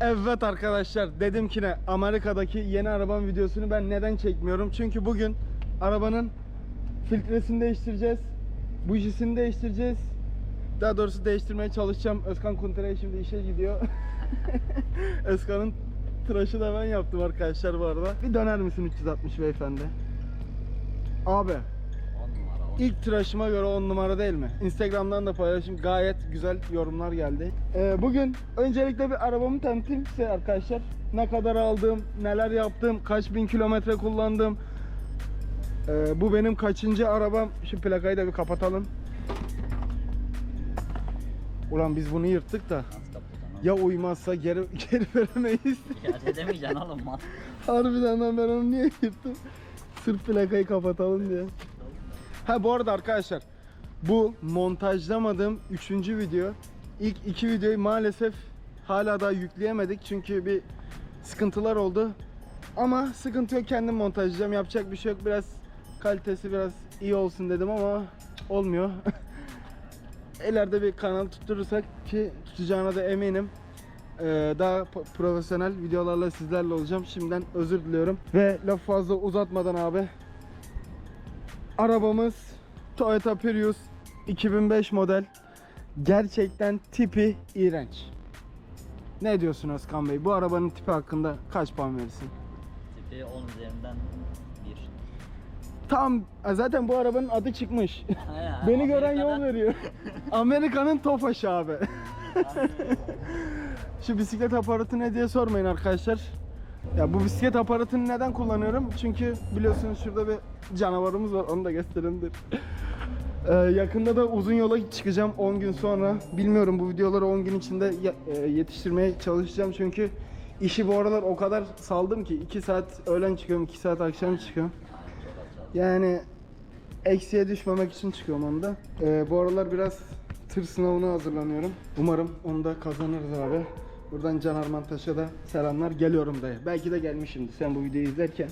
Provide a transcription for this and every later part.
Evet arkadaşlar dedim ki ne Amerika'daki yeni arabam videosunu ben neden çekmiyorum? Çünkü bugün arabanın filtresini değiştireceğiz. Bujisini değiştireceğiz. Daha doğrusu değiştirmeye çalışacağım. Özkan Kuntera'ya şimdi işe gidiyor. Özkan'ın tıraşı da ben yaptım arkadaşlar bu arada. Bir döner misin 360 beyefendi? Abi 10 numara 10. İlk tıraşıma göre 10 numara değil mi? Instagram'dan da paylaşım gayet güzel yorumlar geldi. Ee, bugün öncelikle bir arabamı tanıtayım size arkadaşlar. Ne kadar aldım, neler yaptım, kaç bin kilometre kullandım. Ee, bu benim kaçıncı arabam. Şu plakayı da bir kapatalım. Ulan biz bunu yırttık da ya uymazsa geri, geri veremeyiz. Ya edemeyeceksin oğlum man. Harbiden lan ben onu niye yırttım? Sırf plakayı kapatalım diye. Ha bu arada arkadaşlar bu montajlamadığım üçüncü video. İlk iki videoyu maalesef hala daha yükleyemedik çünkü bir sıkıntılar oldu. Ama sıkıntı yok kendim montajlayacağım yapacak bir şey yok biraz kalitesi biraz iyi olsun dedim ama olmuyor. İleride bir kanal tutturursak ki tutacağına da eminim. Ee, daha profesyonel videolarla sizlerle olacağım. Şimdiden özür diliyorum. Ve laf fazla uzatmadan abi. Arabamız Toyota Prius 2005 model. Gerçekten tipi iğrenç. Ne diyorsun Özkan Bey? Bu arabanın tipi hakkında kaç puan verirsin? Tipi 10 üzerinden 1. Tam zaten bu arabanın adı çıkmış. Beni gören yol veriyor. Amerika'nın Tofaş'ı abi. Şu bisiklet aparatı ne diye sormayın arkadaşlar. Ya bu bisiklet aparatını neden kullanıyorum? Çünkü biliyorsunuz şurada bir canavarımız var. Onu da gösterelim dur. Ee, yakında da uzun yola çıkacağım 10 gün sonra. Bilmiyorum bu videoları 10 gün içinde e, yetiştirmeye çalışacağım çünkü işi bu aralar o kadar saldım ki 2 saat öğlen çıkıyorum, 2 saat akşam çıkıyorum. Yani eksiye düşmemek için çıkıyorum onda. Ee, bu aralar biraz tır sınavına hazırlanıyorum. Umarım onu da kazanırız abi. Buradan Can Arman Taş'a da selamlar. Geliyorum dayı. Belki de gelmişimdir sen bu videoyu izlerken.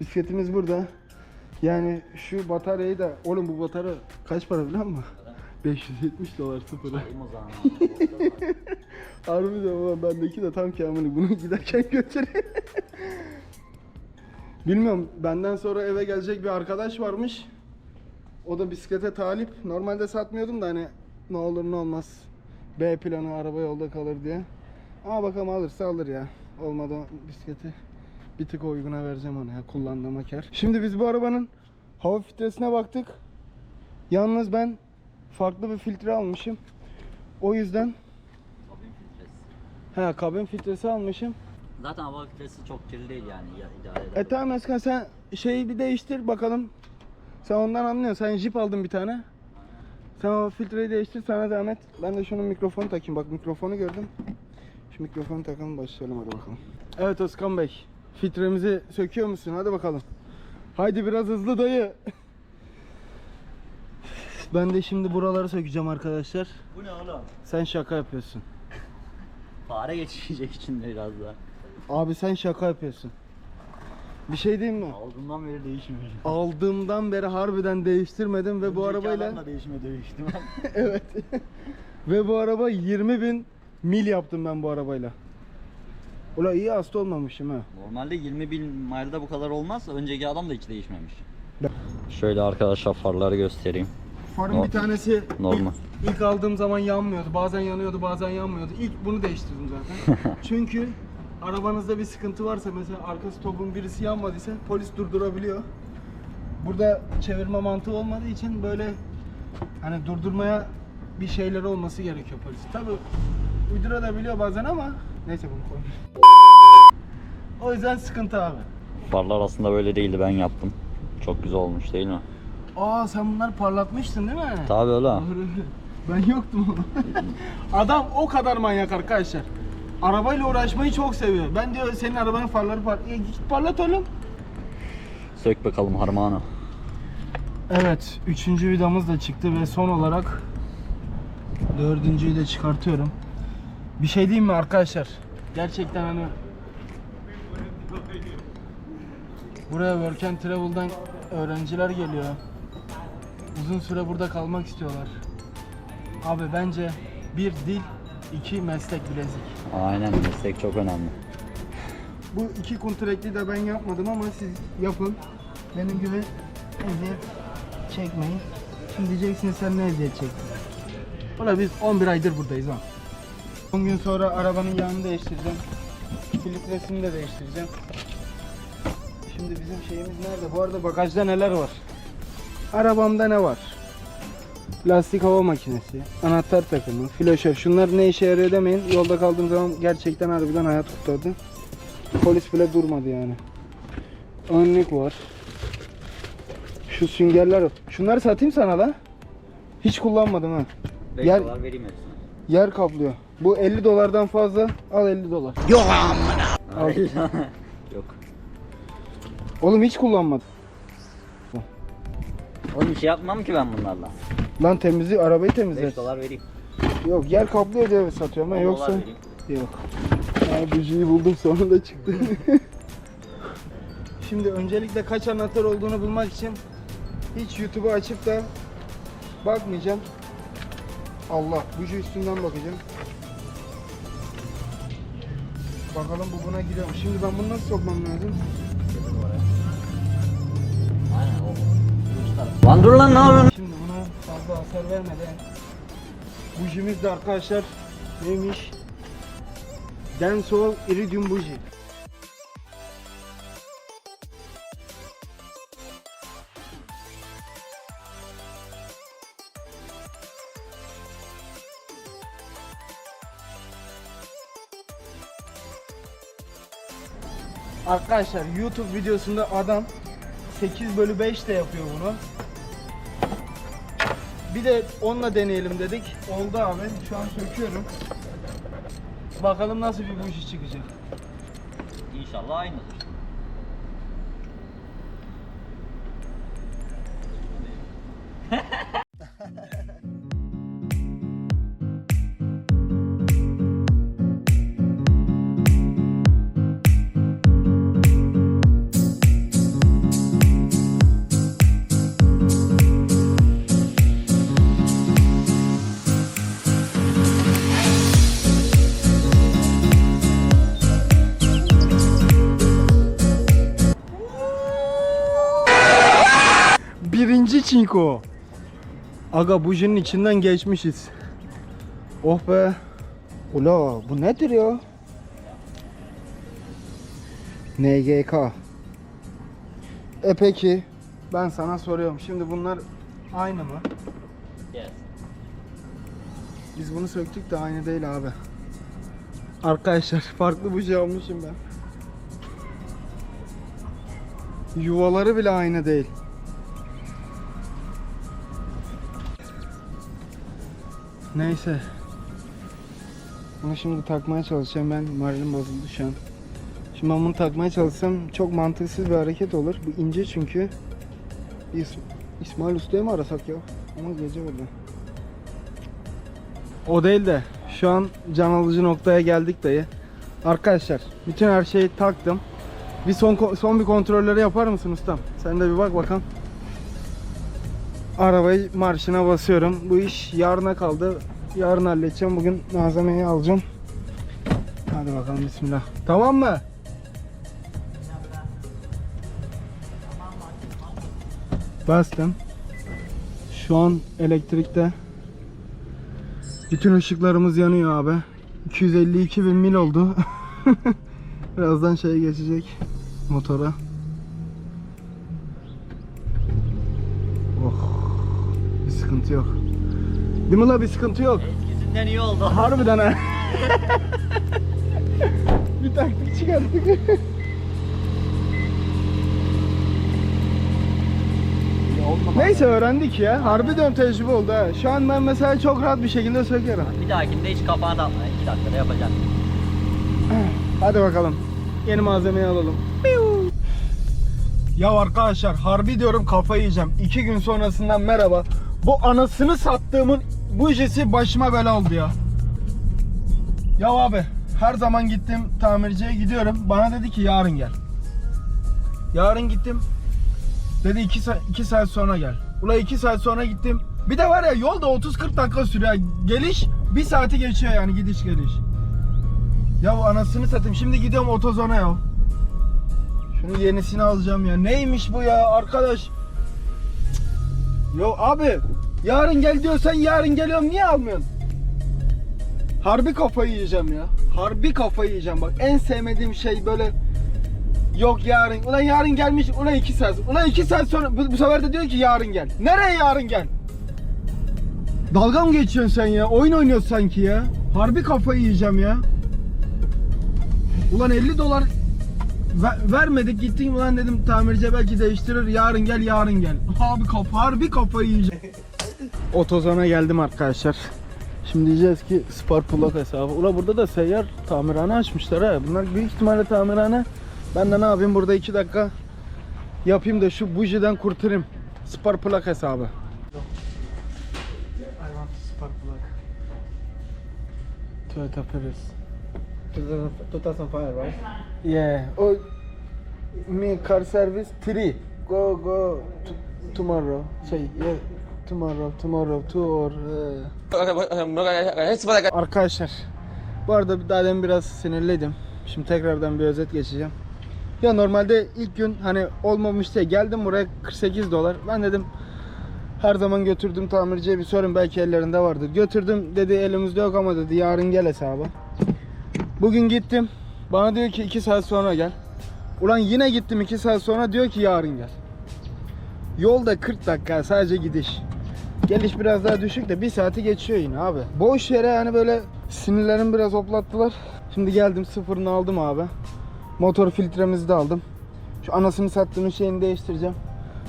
Bisikletimiz burada. Yani şu bataryayı da... Oğlum bu batarya kaç para biliyor musun? 570 dolar o zaman. Harbiden ulan bendeki de tam kamili bunu giderken götüreyim. Bilmiyorum benden sonra eve gelecek bir arkadaş varmış. O da bisiklete talip. Normalde satmıyordum da hani ne olur ne olmaz. B planı araba yolda kalır diye. Ama bakalım alırsa alır ya. Olmadı o bisikleti bir tık uyguna vereceğim ona ya kullandığıma kar. Şimdi biz bu arabanın hava filtresine baktık. Yalnız ben farklı bir filtre almışım. O yüzden Kabin filtresi. He kabin filtresi almışım. Zaten hava filtresi çok kirli değil yani ya, idare eder. E tamam Özkan sen şeyi bir değiştir bakalım. Sen ondan anlıyorsun. Sen jip aldın bir tane. Sen o filtreyi değiştir sana zahmet. Ben de şunun mikrofonu takayım. Bak mikrofonu gördüm. Şu mikrofonu takalım başlayalım hadi bakalım. Evet Özkan Bey. Filtremizi söküyor musun? Hadi bakalım. Haydi biraz hızlı dayı. Ben de şimdi buraları sökeceğim arkadaşlar. Bu ne oğlum? Sen şaka yapıyorsun. Fare geçecek içinde biraz daha. Abi sen şaka yapıyorsun. Bir şey diyeyim mi? Aldığımdan beri değişmiyor. Aldığımdan beri harbiden değiştirmedim ve bu Önceki arabayla değişme değiştim. evet ve bu araba 20 bin mil yaptım ben bu arabayla. Ula iyi hasta olmamışım ha. Normalde 20 bin milde bu kadar olmaz. Önceki adam da hiç değişmemiş. Şöyle arkadaşlar farları göstereyim. Farın No- bir tanesi normal. ilk, ilk aldığım zaman yanmıyordu. Bazen yanıyordu, bazen yanmıyordu. İlk bunu değiştirdim zaten. Çünkü arabanızda bir sıkıntı varsa mesela arka stopun birisi yanmadıysa polis durdurabiliyor. Burada çevirme mantığı olmadığı için böyle hani durdurmaya bir şeyleri olması gerekiyor polis. Tabi uydurabiliyor bazen ama neyse bunu koy. O yüzden sıkıntı abi. Farlar aslında böyle değildi ben yaptım. Çok güzel olmuş değil mi? Aa sen bunları parlatmıştın değil mi? Tabii öyle. Doğru. Ben yoktum. Adam o kadar manyak arkadaşlar. Arabayla uğraşmayı çok seviyor. Ben diyor senin arabanın farları par... E, git parlat oğlum. Sök bakalım harmanı. Evet, üçüncü vidamız da çıktı ve son olarak dördüncüyü de çıkartıyorum. Bir şey diyeyim mi arkadaşlar? Gerçekten hani buraya Work and Travel'dan öğrenciler geliyor. Uzun süre burada kalmak istiyorlar. Abi bence bir dil iki meslek bilezik. Aynen meslek çok önemli. Bu iki kontrekli de ben yapmadım ama siz yapın. Benim gibi eziyet çekmeyin. Şimdi diyeceksiniz sen ne eziyet çektin? Valla biz 11 aydır buradayız ha. 10 gün sonra arabanın yağını değiştireceğim. Filtresini de değiştireceğim. Şimdi bizim şeyimiz nerede? Bu arada bagajda neler var? Arabamda ne var? Lastik hava makinesi, anahtar takımı, flaşör. Şunlar ne işe yarıyor demeyin. Yolda kaldığım zaman gerçekten harbiden hayat kurtardı. Polis bile durmadı yani. Önlük var. Şu süngerler var. Şunları satayım sana la. Hiç kullanmadım ha. 5 Yer- vereyim hepsine. Yer kaplıyor. Bu 50 dolardan fazla. Al 50 dolar. Al. Yok. Oğlum hiç kullanmadım. Oğlum şey yapmam ki ben bunlarla. Lan temizliği arabayı 5 temizler. dolar vereyim. Yok yer kaplıyor diye satıyorum ben 10 yoksa yok. Yani bujiyi buldum sonunda çıktı. Şimdi öncelikle kaç anahtar olduğunu bulmak için hiç YouTube'u açıp da bakmayacağım. Allah buji üstünden bakacağım. Bakalım bu buna giriyor mu? Şimdi ben bunu nasıl sokmam lazım? Aynen o. Lan dur lan ne yapıyorsun? Şimdi buna fazla hasar vermeden bujimiz de arkadaşlar neymiş? Denso Iridium buji. Arkadaşlar YouTube videosunda adam 8 bölü 5 de yapıyor bunu. Bir de onunla deneyelim dedik. Oldu abi. Şu an söküyorum. Bakalım nasıl bir buji çıkacak. İnşallah aynıdır. Çinko. Aga bujinin içinden geçmişiz. Oh be. Ula bu nedir ya? NGK. E peki ben sana soruyorum. Şimdi bunlar aynı mı? Yes. Biz bunu söktük de aynı değil abi. Arkadaşlar farklı buji almışım ben. Yuvaları bile aynı değil. Neyse. Bunu şimdi takmaya çalışacağım ben. Moralim bozuldu şu an. Şimdi ben bunu takmaya çalışsam çok mantıksız bir hareket olur. Bu ince çünkü. İs İsmail Usta'yı mı arasak ya? Ama gece burada. O değil de şu an can alıcı noktaya geldik dayı. Arkadaşlar bütün her şeyi taktım. Bir son son bir kontrolleri yapar mısın ustam? Sen de bir bak bakalım. Arabayı marşına basıyorum. Bu iş yarına kaldı. Yarın halledeceğim. Bugün malzemeyi alacağım. Hadi bakalım bismillah. Tamam mı? Bastım. Şu an elektrikte. Bütün ışıklarımız yanıyor abi. 252 bin mil oldu. Birazdan şey geçecek motora. Oh. Bir sıkıntı yok. Değil mi la bir sıkıntı yok. Eskisinden iyi oldu. Harbiden ha. bir taktik çıkarttık. Neyse öğrendik ya. Harbiden tecrübe oldu ha. Şu an ben mesela çok rahat bir şekilde sökerim. Bir dahakinde hiç kapağını atma. 2 dakikada yapacaksın. Hadi bakalım. Yeni malzemeyi alalım. Ya arkadaşlar harbi diyorum kafayı yiyeceğim. İki gün sonrasından merhaba. Bu anasını sattığımın bujesi başıma bela oldu ya. Ya abi her zaman gittim tamirciye gidiyorum. Bana dedi ki yarın gel. Yarın gittim. Dedi 2 saat, iki saat sonra gel. Ula 2 saat sonra gittim. Bir de var ya yolda 30-40 dakika sürüyor. Geliş Bir saati geçiyor yani gidiş geliş. Ya bu anasını satayım. Şimdi gidiyorum otozona ya. Şunu yenisini alacağım ya. Neymiş bu ya arkadaş? Yo abi yarın gel diyorsan yarın geliyorum niye almıyorsun? Harbi kafayı yiyeceğim ya. Harbi kafayı yiyeceğim bak. En sevmediğim şey böyle Yok yarın. Ulan yarın gelmiş. Ulan iki saat. Ulan iki saat sonra bu, bu sefer de diyor ki yarın gel. Nereye yarın gel? Dalga mı geçiyorsun sen ya? Oyun oynuyorsun sanki ya. Harbi kafayı yiyeceğim ya. Ulan 50 dolar ver- vermedik gittin ulan dedim tamirciye belki değiştirir yarın gel yarın gel. Abi kafa harbi kafayı yiyeceğim. Otozona geldim arkadaşlar. Şimdi diyeceğiz ki Spar Plak hesabı. Ula burada da seyyar tamirhane açmışlar ha. Bunlar büyük ihtimalle tamirhane. Ben de ne yapayım burada 2 dakika yapayım da şu bujiden kurtarayım. Spar Plak hesabı. I want Spar Plak. Toyota Prius. 2005, right? Yeah. Oh, me car service 3. Go go t- tomorrow. Şey, yeah. Tomorrow, tomorrow, two or... eh. Arkadaşlar, bu arada daha demin biraz sinirliydim. Şimdi tekrardan bir özet geçeceğim. Ya normalde ilk gün hani olmamış diye geldim buraya 48 dolar. Ben dedim her zaman götürdüm tamirciye bir sorun belki ellerinde vardır. Götürdüm dedi elimizde yok ama dedi yarın gel hesabı. Bugün gittim. Bana diyor ki 2 saat sonra gel. Ulan yine gittim 2 saat sonra diyor ki yarın gel. Yolda 40 dakika sadece gidiş. Geliş biraz daha düşük de 1 saati geçiyor yine abi. Boş yere yani böyle sinirlerimi biraz hoplattılar. Şimdi geldim sıfırını aldım abi. Motor filtremizi de aldım. Şu anasını sattığımın şeyini değiştireceğim.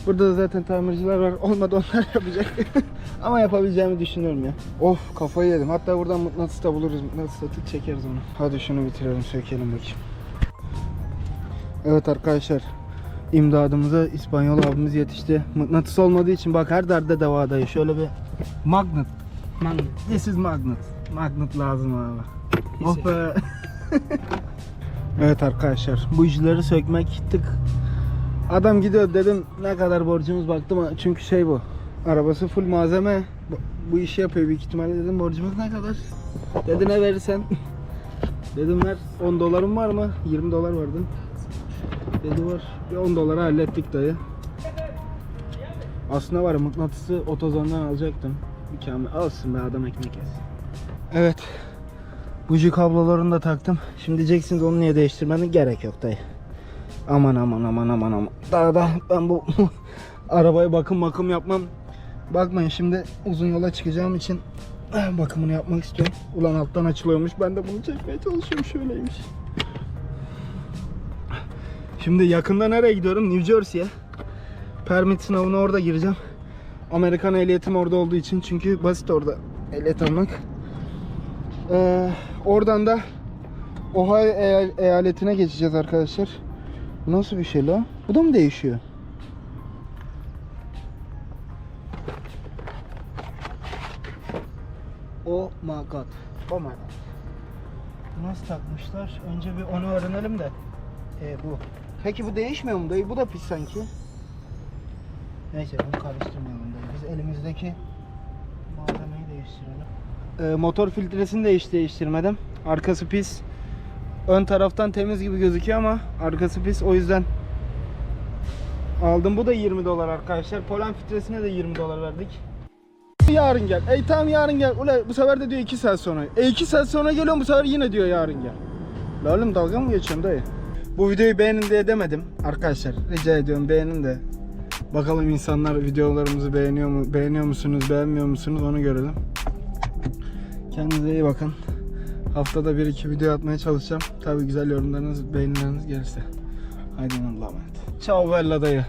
Burada da zaten tamirciler var. Olmadı onlar yapacak. Ama yapabileceğimi düşünüyorum ya. Of kafayı yedim. Hatta buradan mıknatıs da buluruz. Mıknatıs da tık çekeriz onu. Hadi şunu bitirelim sökelim bakayım. Evet arkadaşlar. İmdadımıza İspanyol abimiz yetişti. Mıknatıs olmadığı için bak her derde devadayı. Şöyle bir magnet. Magnet. This is magnet. Magnet lazım abi. Oh be. evet arkadaşlar. Bu işleri sökmek tık. Adam gidiyor dedim ne kadar borcumuz baktım çünkü şey bu. Arabası full malzeme. Bu, işi yapıyor büyük ihtimalle dedim borcumuz ne kadar? Dedi ne verirsen. dedim ver 10 dolarım var mı? 20 dolar vardı. Dedi var. Bir 10 dolara hallettik dayı. Aslında var mıknatısı otozondan alacaktım. Mükemmel. Alsın be adam ekmek yesin. Evet. Buji kablolarını da taktım. Şimdi diyeceksiniz onu niye değiştirmedin? Gerek yok dayı. Aman aman aman aman aman. Daha da ben bu arabaya bakım bakım yapmam. Bakmayın şimdi uzun yola çıkacağım için bakımını yapmak istiyorum. Ulan alttan açılıyormuş. Ben de bunu çekmeye çalışıyorum. Şöyleymiş. Şimdi yakında nereye gidiyorum? New Jersey'ye. Permit sınavına orada gireceğim. Amerikan ehliyetim orada olduğu için çünkü basit orada ehliyet almak. Ee, oradan da Ohio eyal- eyaletine geçeceğiz arkadaşlar. Bu nasıl bir şey la? Bu da mı değişiyor? Oh my god. Oh my god. Nasıl takmışlar? Önce bir onu öğrenelim de. Ee, bu. Peki bu değişmiyor mu dayı? Bu da pis sanki. Neyse bunu karıştırmayalım dayı. Biz elimizdeki malzemeyi değiştirelim. Ee, motor filtresini de hiç değiştirmedim. Arkası pis. Ön taraftan temiz gibi gözüküyor ama arkası pis. O yüzden aldım. Bu da 20 dolar arkadaşlar. Polen filtresine de 20 dolar verdik. Yarın gel. Ey tamam yarın gel. Ula bu sefer de diyor 2 saat sonra. E 2 saat sonra geliyorum bu sefer yine diyor yarın gel. La oğlum dalga mı geçiyorsun dayı? Bu videoyu beğenin diye demedim. Arkadaşlar rica ediyorum beğenin de. Bakalım insanlar videolarımızı beğeniyor mu? Beğeniyor musunuz? Beğenmiyor musunuz? Onu görelim. Kendinize iyi bakın. Haftada bir iki video atmaya çalışacağım. Tabii güzel yorumlarınız, beğenileriniz gelirse. Haydi Allah'a emanet. Ciao bella dayı.